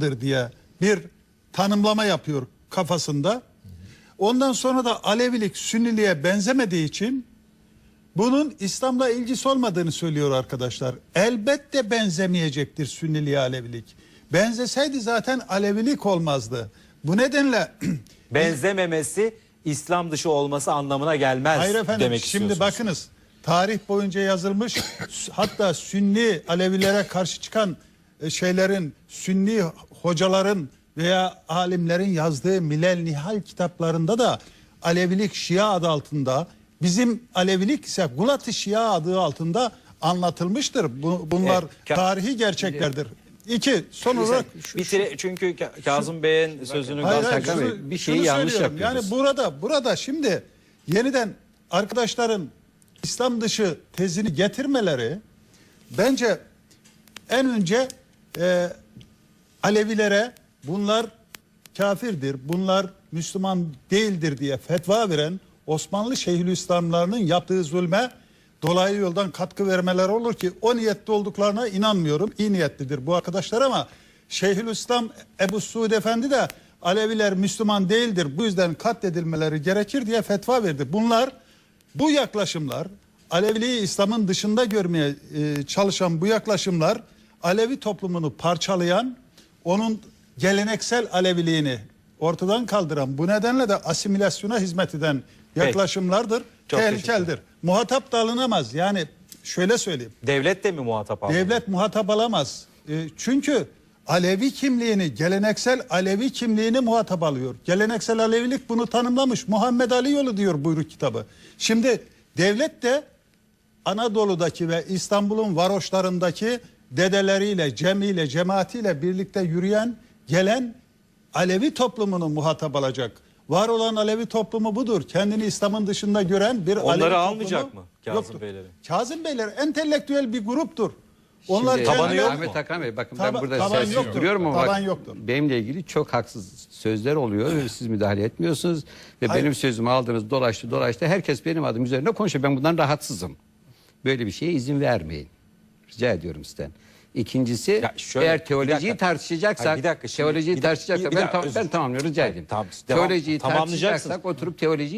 Diye bir tanımlama yapıyor kafasında. Ondan sonra da Alevilik Sünniliğe benzemediği için bunun İslam'la ilgisi olmadığını söylüyor arkadaşlar. Elbette benzemeyecektir Sünniliğe Alevilik. Benzeseydi zaten Alevilik olmazdı. Bu nedenle Benzememesi İslam dışı olması anlamına gelmez Hayır efendim demek şimdi bakınız tarih boyunca yazılmış hatta Sünni Alevilere karşı çıkan şeylerin Sünni hocaların veya alimlerin yazdığı Milel Nihal kitaplarında da Alevilik Şia adı altında bizim Alevilik ise Gulat-ı Şia adı altında anlatılmıştır. Bu, bunlar Evet, tarihi gerçeklerdir. İki son olarak Bitire, çünkü Ka- Kazım Bey'in sözünü Hayır, hayır, şunu- bir şeyi şunu yanlış yapıyoruz. Yani burada burada şimdi yeniden arkadaşların İslam dışı tezini getirmeleri bence en önce e, Alevilere bunlar kafirdir, bunlar Müslüman değildir diye fetva veren Osmanlı Şeyhülislamlarının yaptığı zulme dolaylı yoldan katkı vermeler olur ki o niyette olduklarına inanmıyorum. İyi niyetlidir bu arkadaşlar ama Şeyhülislam Ebu Suud Efendi de Aleviler Müslüman değildir bu yüzden katledilmeleri gerekir diye fetva verdi. Bunlar bu yaklaşımlar Aleviliği İslam'ın dışında görmeye e, çalışan bu yaklaşımlar Alevi toplumunu parçalayan, onun geleneksel Aleviliğini ortadan kaldıran, bu nedenle de asimilasyona hizmet eden yaklaşımlardır. Çok Tehlikelidir. Muhatap da alınamaz. Yani şöyle söyleyeyim. Devlet de mi muhatap aldı? Devlet muhatap alamaz. E, çünkü Alevi kimliğini, geleneksel Alevi kimliğini muhatap alıyor. Geleneksel Alevilik bunu tanımlamış. Muhammed Ali yolu diyor buyruk kitabı. Şimdi devlet de Anadolu'daki ve İstanbul'un varoşlarındaki dedeleriyle, cemiyle, cemaatiyle birlikte yürüyen, gelen Alevi toplumunu muhatap alacak. Var olan Alevi toplumu budur. Kendini İslam'ın dışında gören bir Onları Alevi almayacak toplumu mı Kazım yoktur. Beyleri? Kazım Beyler entelektüel bir gruptur. Onlar Şimdi, Tabanı yok mu? Ahmet Hakan Bey bakın Taba- ben burada taban yoktur. duruyorum ama Taban yoktur. benimle ilgili çok haksız sözler oluyor ve siz müdahale etmiyorsunuz ve Hayır. benim sözümü aldınız dolaştı dolaştı herkes benim adım üzerine konuşuyor ben bundan rahatsızım. Böyle bir şeye izin vermeyin. Rica ediyorum sizden. İkincisi Ya şöyle, eğer bir teolojiyi dakika. tartışacaksak Hayır, bir dakika şimdi, teolojiyi bir tartışacaksak bir ben, dakika, tam, özür- ben tamamlıyorum rica edeyim. tamam, devam- teolojiyi tartışacaksak oturup teolojiyi